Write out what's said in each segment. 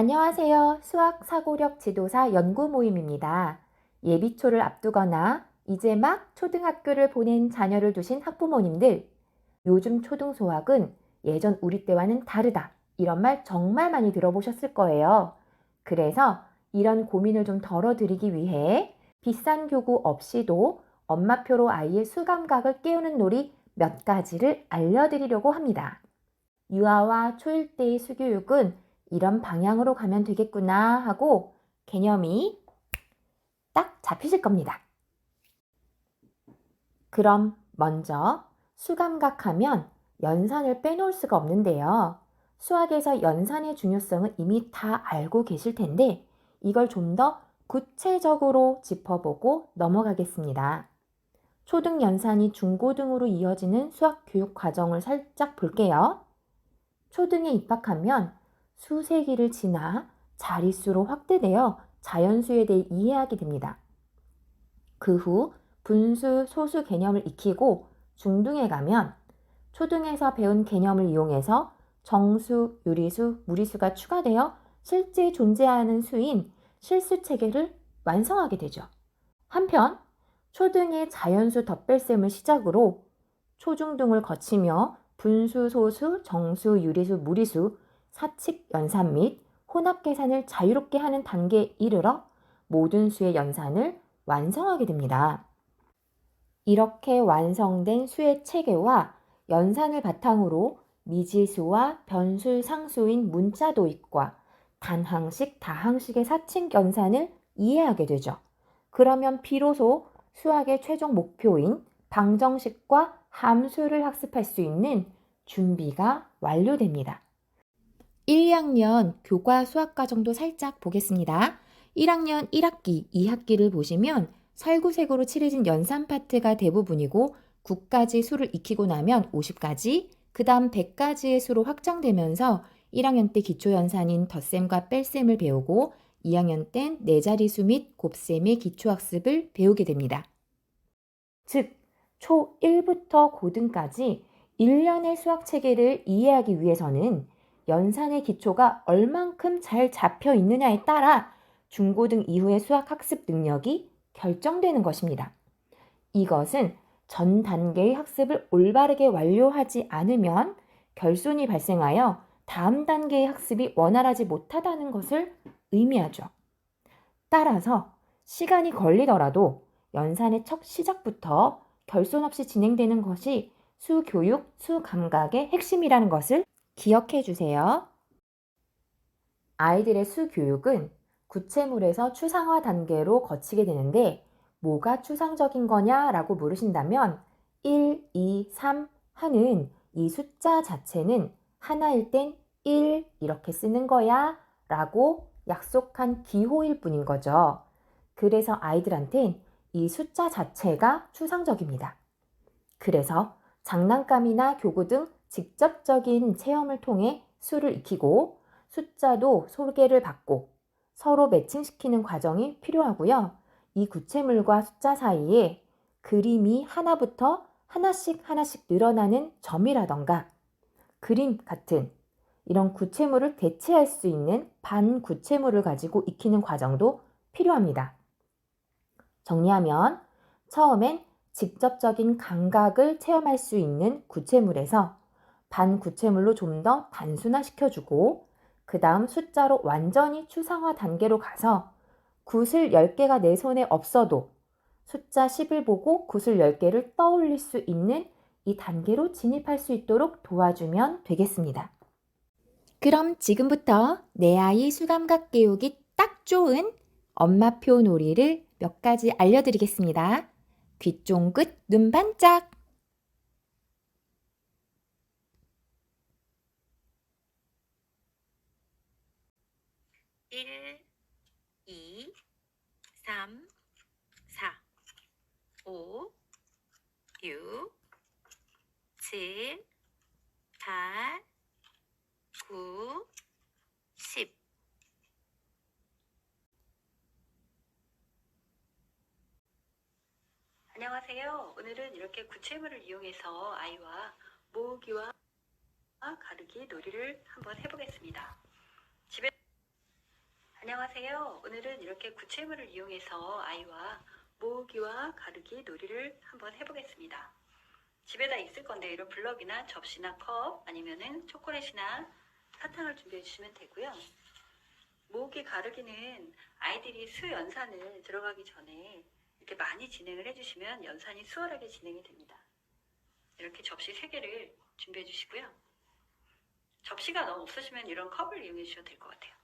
안녕하세요. 수학 사고력 지도사 연구 모임입니다. 예비초를 앞두거나 이제 막 초등학교를 보낸 자녀를 두신 학부모님들, 요즘 초등 수학은 예전 우리 때와는 다르다. 이런 말 정말 많이 들어보셨을 거예요. 그래서 이런 고민을 좀 덜어드리기 위해 비싼 교구 없이도 엄마표로 아이의 수감각을 깨우는 놀이 몇 가지를 알려드리려고 합니다. 유아와 초1 때의 수교육은 이런 방향으로 가면 되겠구나 하고 개념이 딱 잡히실 겁니다. 그럼 먼저 수감각 하면 연산을 빼놓을 수가 없는데요. 수학에서 연산의 중요성은 이미 다 알고 계실 텐데 이걸 좀 더 구체적으로 짚어보고 넘어가겠습니다. 초등 연산이 중고등으로 이어지는 수학 교육 과정을 살짝 볼게요. 초등에 입학하면 수세기를 지나 자릿수로 확대되어 자연수에 대해 이해하게 됩니다. 그 후 분수, 소수 개념을 익히고 중등에 가면 초등에서 배운 개념을 이용해서 정수, 유리수, 무리수가 추가되어 실제 존재하는 수인 실수 체계를 완성하게 되죠. 한편 초등의 자연수 덧뺄셈을 시작으로 초중등을 거치며 분수, 소수, 정수, 유리수, 무리수, 사칙 연산 및 혼합 계산을 자유롭게 하는 단계에 이르러 모든 수의 연산을 완성하게 됩니다. 이렇게 완성된 수의 체계와 연산을 바탕으로 미지수와 변수 상수인 문자 도입과 단항식, 다항식의 사칙 연산을 이해하게 되죠. 그러면 비로소 수학의 최종 목표인 방정식과 함수를 학습할 수 있는 준비가 완료됩니다. 1, 2학년 교과 수학 과정도 살짝 보겠습니다. 1학년 1학기, 2학기를 보시면 살구색으로 칠해진 연산 파트가 대부분이고 9까지 수를 익히고 나면 50까지, 그 다음 100까지의 수로 확장되면서 1학년 때 기초연산인 덧셈과 뺄셈을 배우고 2학년 땐 네자리수 및 곱셈의 기초학습을 배우게 됩니다. 즉, 초 1부터 고등까지 1년의 수학 체계를 이해하기 위해서는 연산의 기초가 얼만큼 잘 잡혀 있느냐에 따라 중고등 이후의 수학 학습 능력이 결정되는 것입니다. 이것은 전 단계의 학습을 올바르게 완료하지 않으면 결손이 발생하여 다음 단계의 학습이 원활하지 못하다는 것을 의미하죠. 따라서 시간이 걸리더라도 연산의 첫 시작부터 결손 없이 진행되는 것이 수교육, 수감각의 핵심이라는 것을 기억해 주세요. 아이들의 수교육은 구체물에서 추상화 단계로 거치게 되는데 뭐가 추상적인 거냐 라고 물으신다면 1, 2, 3 하는 이 숫자 자체는 하나일 땐 1 이렇게 쓰는 거야 라고 약속한 기호일 뿐인 거죠. 그래서 아이들한텐 이 숫자 자체가 추상적입니다. 그래서 장난감이나 교구 등 직접적인 체험을 통해 수를 익히고 숫자도 소개를 받고 서로 매칭시키는 과정이 필요하고요. 이 구체물과 숫자 사이에 그림이 하나부터 하나씩 하나씩 늘어나는 점이라던가 그림 같은 이런 구체물을 대체할 수 있는 반구체물을 가지고 익히는 과정도 필요합니다. 정리하면 처음엔 직접적인 감각을 체험할 수 있는 구체물에서 반구체물로 좀 더 단순화시켜주고 그 다음 숫자로 완전히 추상화 단계로 가서 굿을 10개가 내 손에 없어도 숫자 10을 보고 굿을 10개를 떠올릴 수 있는 이 단계로 진입할 수 있도록 도와주면 되겠습니다. 그럼 지금부터 내 아이 수감각 깨우기 딱 좋은 엄마표 놀이를 몇 가지 알려드리겠습니다. 귀 쫑긋, 눈 반짝! 1, 2, 3, 4, 5, 6, 7, 8, 9, 10. 안녕하세요. 오늘은 이렇게 구체물을 이용해서 아이와 모으기와 가르기 놀이를 한번 해보겠습니다. 집에 안녕하세요. 오늘은 이렇게 구체물을 이용해서 아이와 모으기와 가르기 놀이를 한번 해보겠습니다. 집에다 있을 건데 이런 블럭이나 접시나 컵 아니면은 초콜릿이나 사탕을 준비해 주시면 되고요. 모으기 가르기는 아이들이 수 연산을 들어가기 전에 이렇게 많이 진행을 해주시면 연산이 수월하게 진행이 됩니다. 이렇게 접시 3개를 준비해 주시고요. 접시가 너무 없으시면 이런 컵을 이용해 주셔도 될 것 같아요.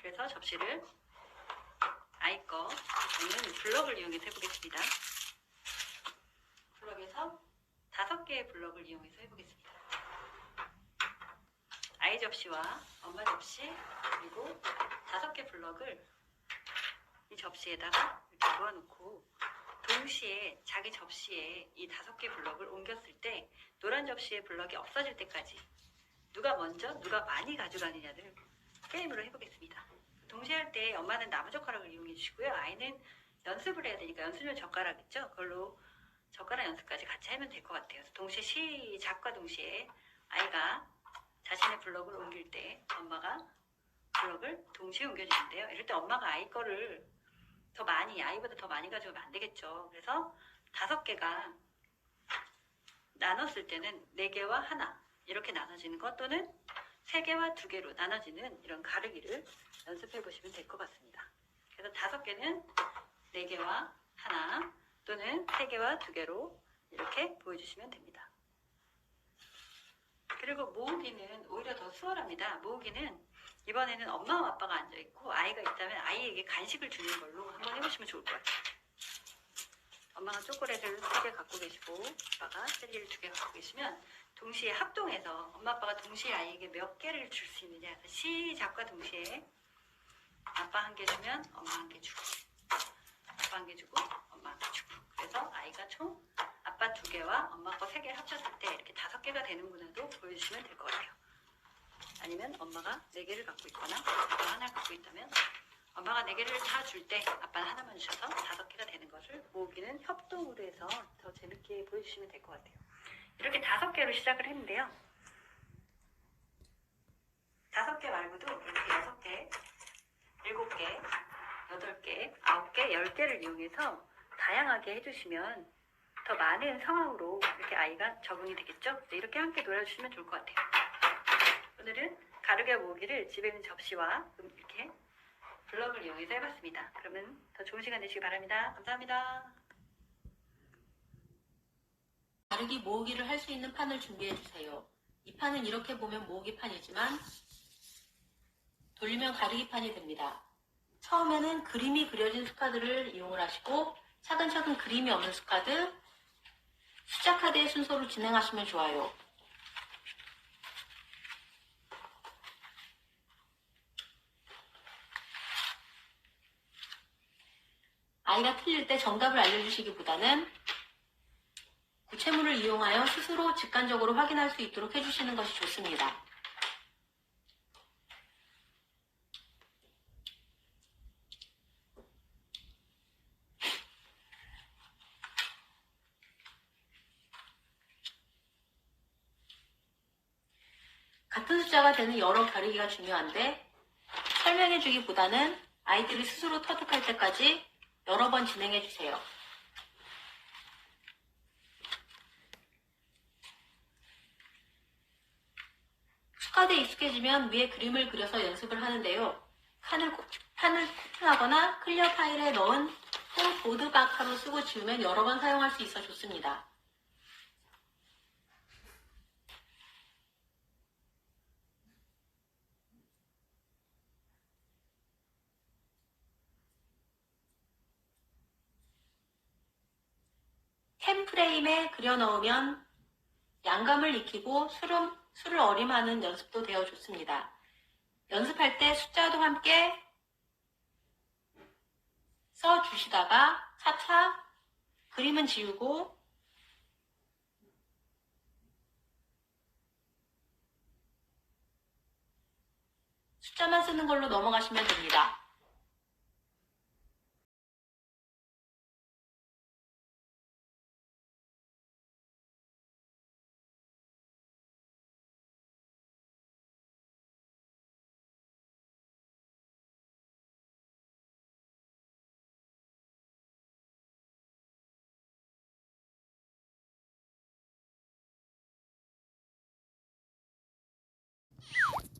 그래서 접시를 아이 거 저는 블럭을 이용해서 해보겠습니다. 블럭에서 다섯 개의 블럭을 이용해서 해보겠습니다. 아이 접시와 엄마 접시 그리고 다섯 개 블럭을 이 접시에다가 이렇게 놓아놓고 동시에 자기 접시에 이 다섯 개 블럭을 옮겼을 때 노란 접시의 블럭이 없어질 때까지 누가 먼저 누가 많이 가져가느냐를 게임으로 해보겠습니다. 동시에 할 때 엄마는 나무 젓가락을 이용해 주시고요. 아이는 연습을 해야 되니까 연습용 젓가락 있죠? 그걸로 젓가락 연습까지 같이 하면 될 것 같아요. 동시에 시작과 동시에 아이가 자신의 블럭을 옮길 때 엄마가 블럭을 동시에 옮겨주는데요. 이럴 때 엄마가 아이 거를 더 많이, 아이보다 더 많이 가져오면 안 되겠죠. 그래서 다섯 개가 나눴을 때는 네 개와 하나 이렇게 나눠지는 것 또는 세 개와 두 개로 나눠지는 이런 가르기를 연습해 보시면 될 것 같습니다. 그래서 다섯 개는 네 개와 하나 또는 세 개와 두 개로 이렇게 보여주시면 됩니다. 그리고 모으기는 오히려 더 수월합니다. 모으기는 이번에는 엄마와 아빠가 앉아있고 아이가 있다면 아이에게 간식을 주는 걸로 한번 해보시면 좋을 것 같아요. 엄마가 초콜릿을 세개 갖고 계시고 아빠가 젤리를 두개 갖고 계시면 동시에 합동해서 엄마 아빠가 동시에 아이에게 몇 개를 줄 수 있느냐 시작과 동시에 아빠 한 개 주면 엄마 한 개 주고 아빠 한 개 주고 엄마 한 개 주고 그래서 아이가 총 아빠 두 개와 엄마 거 세 개를 합쳤을 때 이렇게 다섯 개가 되는구나도 보여주시면 될 것 같아요. 아니면 엄마가 네 개를 갖고 있거나 아빠가 하나를 갖고 있다면 엄마가 네 개를 다 줄 때 아빠는 하나만 주셔서 다섯 개가 되는 것을 모으기는 협동으로 해서 더 재밌게 보여주시면 될 것 같아요. 이렇게 다섯 개로 시작을 했는데요. 다섯 개 말고도 이렇게 여섯 개, 일곱 개, 여덟 개, 아홉 개, 열 개를 이용해서 다양하게 해주시면 더 많은 상황으로 이렇게 아이가 적응이 되겠죠? 네, 이렇게 함께 놀아주시면 좋을 것 같아요. 오늘은 가르게 모으기를 집에 있는 접시와 이렇게 블럭을 이용해서 해봤습니다. 그러면 더 좋은 시간 되시기 바랍니다. 감사합니다. 가르기 모으기를 할 수 있는 판을 준비해 주세요. 이 판은 이렇게 보면 모으기 판이지만 돌리면 가르기 판이 됩니다. 처음에는 그림이 그려진 수카드를 이용을 하시고 차근차근 그림이 없는 수카드, 숫자 카드의 순서로 진행하시면 좋아요. 아이가 틀릴 때 정답을 알려주시기보다는 구체물을 이용하여 스스로 직관적으로 확인할 수 있도록 해주시는 것이 좋습니다. 같은 숫자가 되는 여러 가르기가 중요한데 설명해 주기보다는 아이들이 스스로 터득할 때까지 여러 번 진행해 주세요. 수카드에 익숙해지면 위에 그림을 그려서 연습을 하는데요. 코- 판을 코팅하거나 클리어 파일에 넣은 후 보드 마카로 쓰고 지우면 여러 번 사용할 수 있어 좋습니다. 템 프레임에 그려 넣으면 양감을 익히고 술음, 술을 어림하는 연습도 되어 좋습니다. 연습할 때 숫자도 함께 써 주시다가 차차 그림은 지우고 숫자만 쓰는 걸로 넘어가시면 됩니다.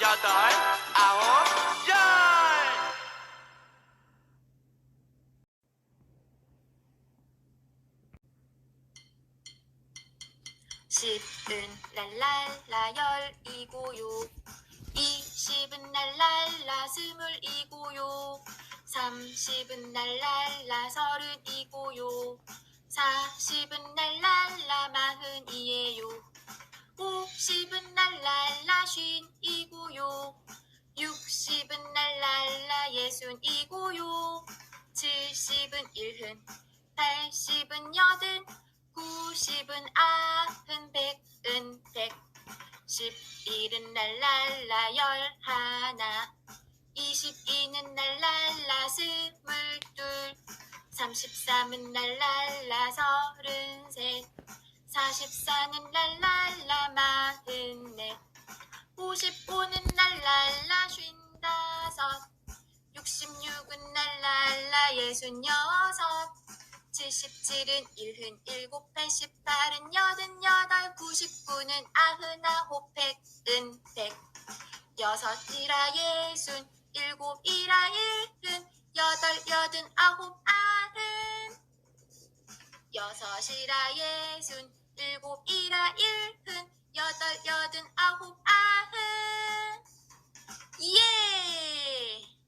여덟, 아홉, 열. 십은 랄랄라 열이고요. 이십은 랄랄라 스물이고요. 삼십은 랄랄라 서른이고요. 사십은 랄랄라 마흔이에요. 오십은 랄랄라 쉰 이고요 육십은 랄랄라 예순이고요 칠십은 일흔 팔십은 여든 구십은 아흔 백은 백. 십일은 날랄라 열하나. 이십이는 날랄라 스물둘. 삼십삼은 날랄라 서른셋. 사십사는 날랄라 마흔넷 오십오는 날랄라 쉰다섯. 육십육은 날랄라 예순여섯. 77은 일흔 일곱 팔십 팔은 여든 여덟 구십구는 아흔아홉 백은 백. 여섯이라 예순 일곱이라 일흔 여덟 여든 아홉 아흔. 여섯이라 예순 일곱이라 일흔 여덟 여든 아홉 아흔. 예!